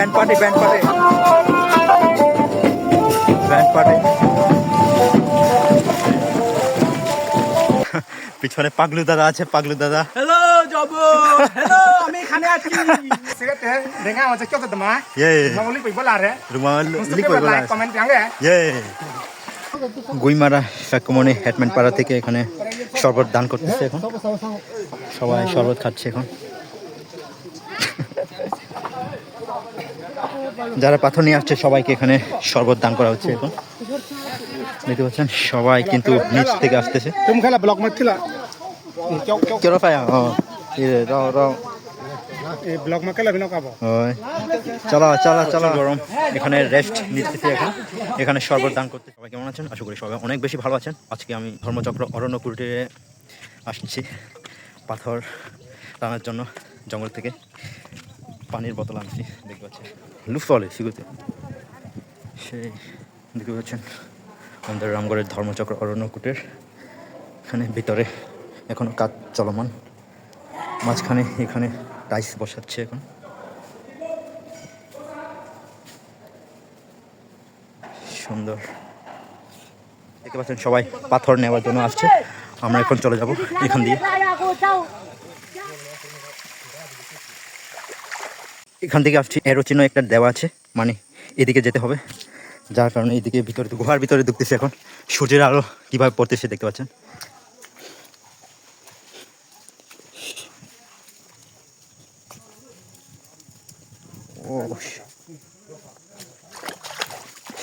Band party band party band party পিছনে পাগলু দাদা আছে পাগলু দাদা। Hello job. হ্যালো আমি এখানে আছি. ইয়ে lipat bola re. রুমাল eh. ইয়ে গুইমারা সাকমনি হেডম্যান পাড়া থেকে এখানে শরবত দান করতেছে এখন। সবাই শরবত খাচ্ছে এখন। যারা পাথর নিয়ে আসছে, সবাইকে এখানে শরবত দান করা হচ্ছে এখন। দেখতে পাচ্ছেন, সবাই কিন্তু নিচ থেকে আসতেছে। mati lah. Kau kau কেন পায় চলো চলো চলো। গরম। এখানে রেস্ট নিতেছি এখন। এখানে শরবত দান করতে। সবাই কেমন আছেন? আশা করি সবাই অনেক বেশি ভালো আছেন। আজকে আমি ধর্মচক্র অরণ্য কুটিরে আসছি পাথর টানার জন্য জঙ্গল থেকে। পানির বোতল আনছি দেখতে পাচ্ছেন। লুফলে সিগুতে সেই দেখতে পাচ্ছেন আমাদের রামগড়ের ধর্মচক্র অরণ্য কুটির এখানে ভিতরে এখনও কাজ চলমান। মাঝখানে এখানে টাইস বসাচ্ছে এখন। সুন্দর। দেখতে পাচ্ছেন সবাই পাথর নেওয়ার জন্য আসছে। আমরা এখন চলে যাব এখান দিয়ে। এখান থেকে আসছি। এরো চিহ্ন একটা দেওয়া আছে মানে এদিকে যেতে হবে। যার কারণে এদিকে ভিতরে গুহার ভিতরে ঢুকতেছে এখন। সূর্যের আলো কীভাবে পড়তেছে দেখতে পাচ্ছেন?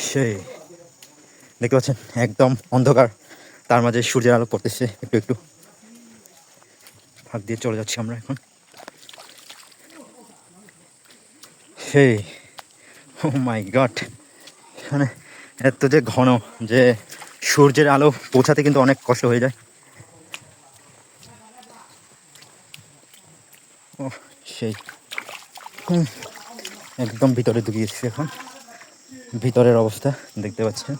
সেই, দেখতে পাচ্ছেন, একদম অন্ধকার। তার মাঝে সূর্যের আলো পড়তেছে একটু একটু। ফাঁক দিয়ে চলে যাচ্ছি আমরা এখন। সেই ও মাই গড এখানে এত যে ঘন যে সূর্যের আলো পৌঁছাতে কিন্তু অনেক কষ্ট হয়ে যায়। ও সেই একদম ভিতরে ঢুকিয়েছি এখন। ভিতরের অবস্থা দেখতে পাচ্ছেন।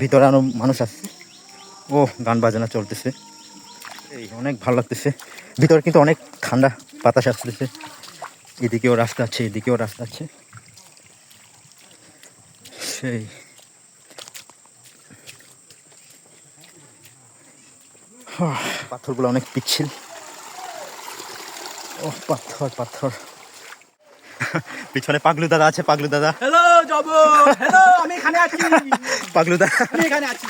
ভিতরে আরও মানুষ আসছে ও গান বাজনা চলতেছে। এই অনেক ভালো লাগতেছে। ভিতরে কিন্তু অনেক ঠান্ডা বাতাস আসতেছে। এদিকেও রাস্তা আছে এদিকেও রাস্তা আছে। সেই। পাথরগুলো অনেক পিচ্ছিল। ও পাথর পাথর। পিছনে পাগলু দাদা আছে পাগলু দাদা। Hello job. হ্যালো আমি এখানে আছি। পাগলু দাদা আমি এখানে আছি।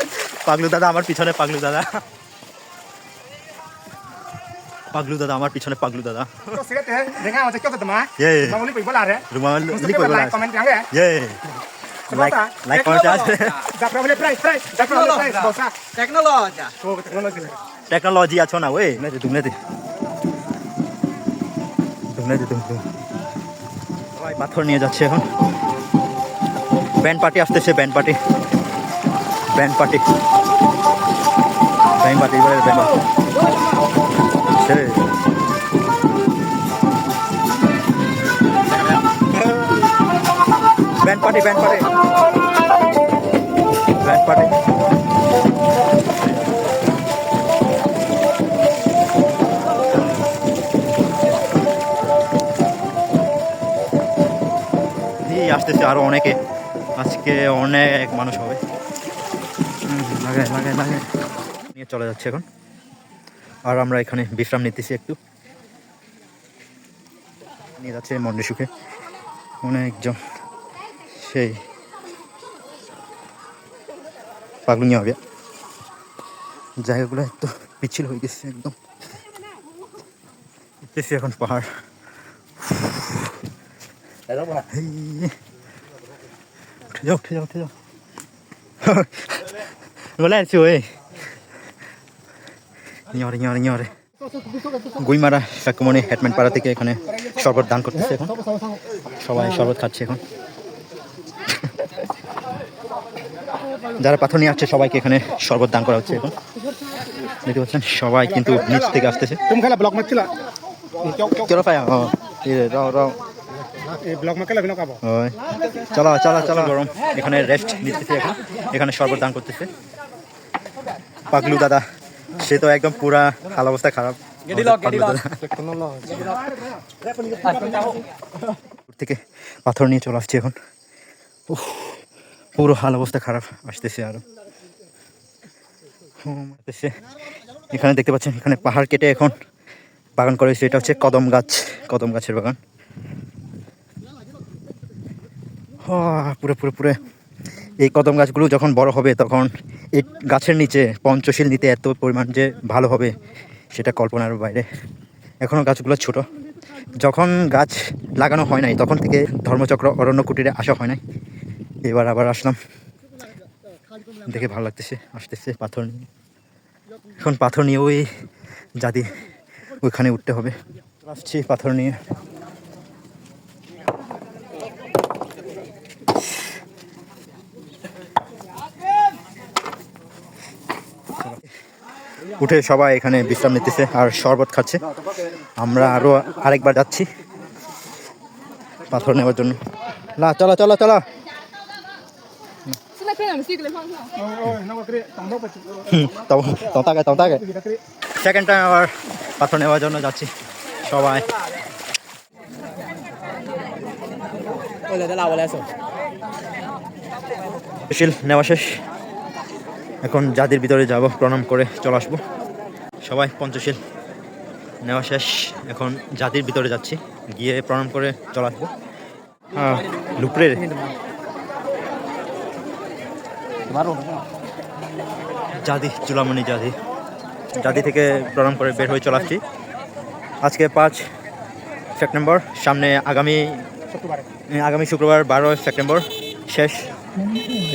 পাগলু দাদা আমার পিছনে পাগলু দাদা। পাগলু দাদা আমার পিছনে পাগলু দাদা eh. ইয়ে হয়ে eh. ইয়ে Oh নে তুমি নে তুমি তুমি সবাই পাথর নিয়ে যাচ্ছে এখন ব্যান্ড পার্টি আসতেছে band party band party band party এবারে ব্যান্ড পার্টি সেই ব্যান্ড পার্টি ব্যান্ড ব্যান্ড আসতেছে আরও অনেকে। আজকে অনেক মানুষ হবে। হুম, লাগায় লাগায় লাগায় নিয়ে চলে যাচ্ছে এখন। আর আমরা এখানে বিশ্রাম নিতেছি একটু। নিয়ে যাচ্ছে মন্ডি সুখে। অনেকজন সেই পাগলু নিয়ে হবে। জায়গাগুলো একটু পিচ্ছিল হয়ে গেছে একদম। দেখতেছি এখন পাহাড়। উঠে যাও উঠে যাও উঠে যাও। বলে আছি ওই। নিয়রে নিয়রে নিয়রে গুইমারা সাকমনি হেডম্যান পাড়া থেকে এখানে শরবত দান করতেছে এখন। সবাই শরবত খাচ্ছে এখন। যারা পাথর নিয়ে আসছে সবাইকে এখানে শরবত দান করা হচ্ছে এখন। দেখতে পাচ্ছেন সবাই কিন্তু নিচ থেকে আসতেছে। mati lah. Kau kau কেন পায় রাও রাও? ওই। চলো চলো চলো। গরম। এখানে রেস্ট নিতেছি এখন। এখানে শরবত দান করতেছে। পাগলু দাদা। সে তো একদম পুরা হাল অবস্থা খারাপ। থেকে পাথর নিয়ে চলে আসছি এখন। পুরো হাল অবস্থা খারাপ আসতেছে আরও। এখানে দেখতে পাচ্ছেন এখানে পাহাড় কেটে এখন বাগান করা হয়েছে। এটা হচ্ছে কদম গাছ কদম গাছের বাগান। পুরো পুরো পুরো। এই কদম গাছগুলো যখন বড় হবে তখন এই গাছের নিচে পঞ্চশীল নিতে এত পরিমাণ যে ভালো হবে সেটা কল্পনার বাইরে। এখনও গাছগুলো ছোট। যখন গাছ লাগানো হয় নাই, তখন থেকে ধর্মচক্র অরণ্য কুটিরে আসা হয় নাই। এবার আবার আসলাম। দেখে ভালো লাগতেছে, আসতেছে পাথর নিয়ে। এখন পাথর নিয়ে ওই জাতি ওইখানে উঠতে হবে। আসছি পাথর নিয়ে। উঠে সবাই এখানে বিশ্রাম নিতেছে আর শরবত খাচ্ছে। আমরা আরও আরেকবার যাচ্ছি পাথর নেওয়ার জন্য। না চলো চলো চলো। সেকেন্ড আবার পাথর নেওয়ার জন্য যাচ্ছি সবাই। নেওয়া শেষ। এখন জাতির ভিতরে যাব, প্রণাম করে চলে আসব। সবাই পঞ্চশীল, নেওয়া শেষ। এখন জাতির ভিতরে যাচ্ছি, গিয়ে প্রণাম করে চলে আসব। হ্যাঁ জাদি চুলামণি জাদি জাদি থেকে প্রণাম করে বের হয়ে চলে আসছি। আজকে পাঁচ সেপ্টেম্বর, সামনে আগামী আগামী শুক্রবার, বারো সেপ্টেম্বর, শেষ।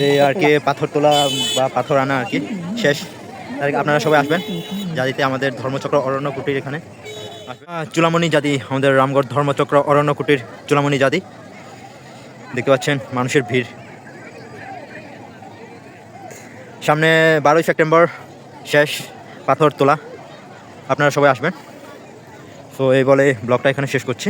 এই আর কি, পাথর তোলা বা পাথর আনা আর কি, শেষ। তার আপনারা সবাই আসবেন জাদিতে আমাদের ধর্মচক্র অরণ্য কুটির এখানে চুলামণি জাদি আমাদের রামগড় ধর্মচক্র অরণ্য কুটির চুলামণি জাদি দেখতে পাচ্ছেন, মানুষের ভিড়। সামনে বারোই সেপ্টেম্বর, শেষ, পাথর তোলা। আপনারা সবাই আসবেন। তো এই বলে ব্লগটা এখানে শেষ করছি।